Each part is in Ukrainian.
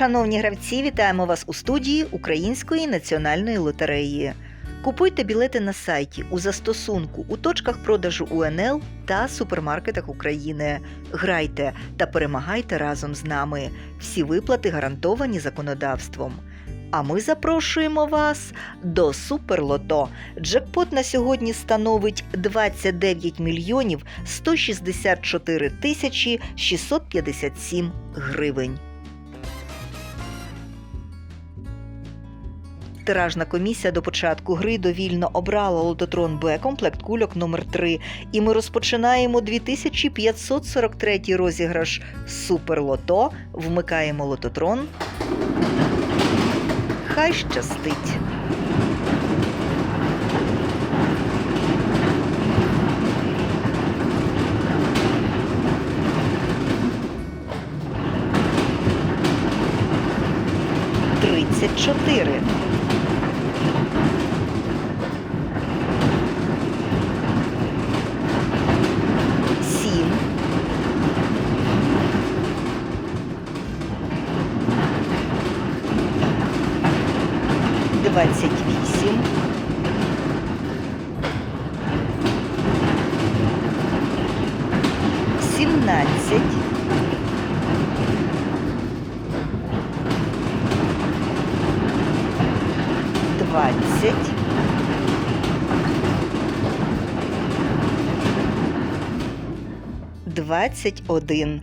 Шановні гравці, вітаємо вас у студії Української національної лотереї. Купуйте білети на сайті у застосунку у точках продажу УНЛ та супермаркетах України. Грайте та перемагайте разом з нами. Всі виплати гарантовані законодавством. А ми запрошуємо вас до Суперлото. Джекпот на сьогодні становить 29 мільйонів 164 тисячі 657 гривень. Тиражна комісія до початку гри довільно обрала лототрон Б комплект кульок номер 3 і ми розпочинаємо 2543 розіграш Суперлото. Вмикаємо лототрон. Хай щастить. Тридцять чотири. 128. Сімнадцять. Двадцять. Двадцять один.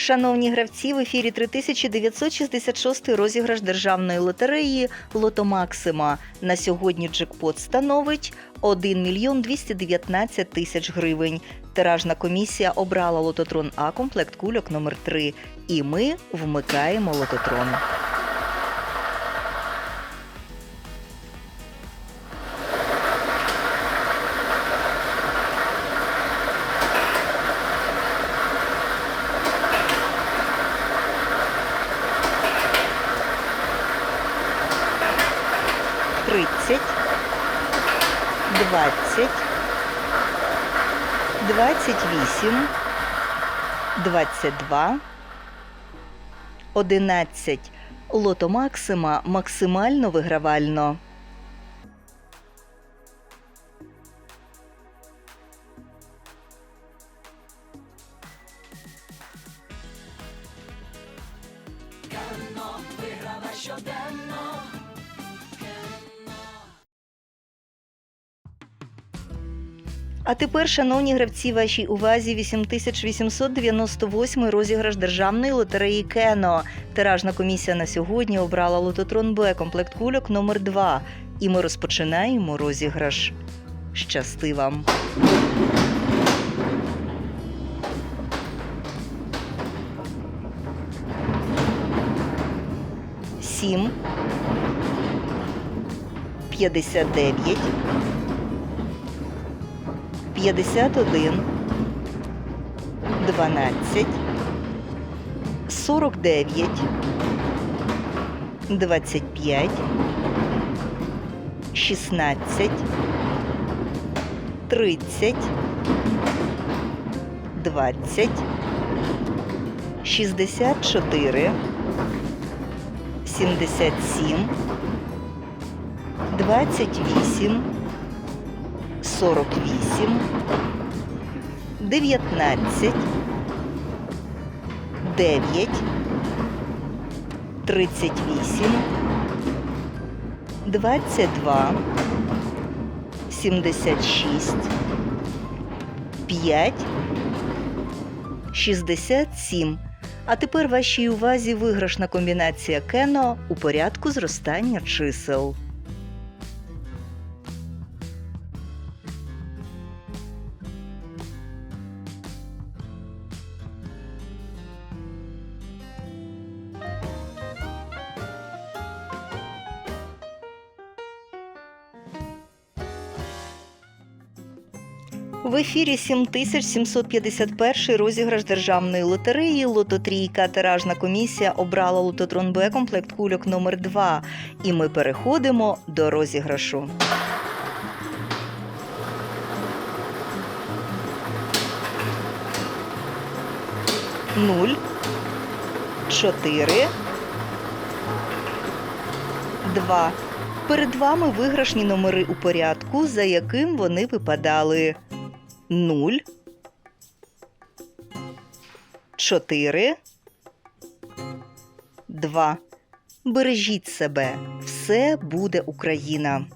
Шановні гравці, в ефірі 3966 розіграш державної лотереї Лото Максима. На сьогодні джекпот становить 1 мільйон 219 тисяч гривень. Тиражна комісія обрала лототрон А комплект кульок номер 3 І ми вмикаємо лототрон. Тридцять, двадцять, двадцять вісім, двадцять два, одинадцять. Лото Максима максимально вигравально. А тепер, шановні гравці, вашій увазі 8898 розіграш державної лотереї Кено. Тиражна комісія на сьогодні обрала лототрон Б комплект кульок номер 2 І ми розпочинаємо розіграш. Щасти вам! Сім. П'ятдесят дев'ять. 51, 12, 49, 25, 16, 30, 20, 64, 77, 28, 48, 19, 9, 38, 22, 76, 5, 67. А тепер вашій увазі виграшна комбінація Кено у порядку зростання чисел. В ефірі 7751 розіграш державної лотереї Лототрійка. Тиражна комісія обрала лототрон Б комплект кульок номер 2 І ми переходимо до розіграшу. Нуль, чотири, два. Перед вами виграшні номери у порядку, за яким вони випадали. 0, 4, 2. Бережіть себе. Все буде Україна.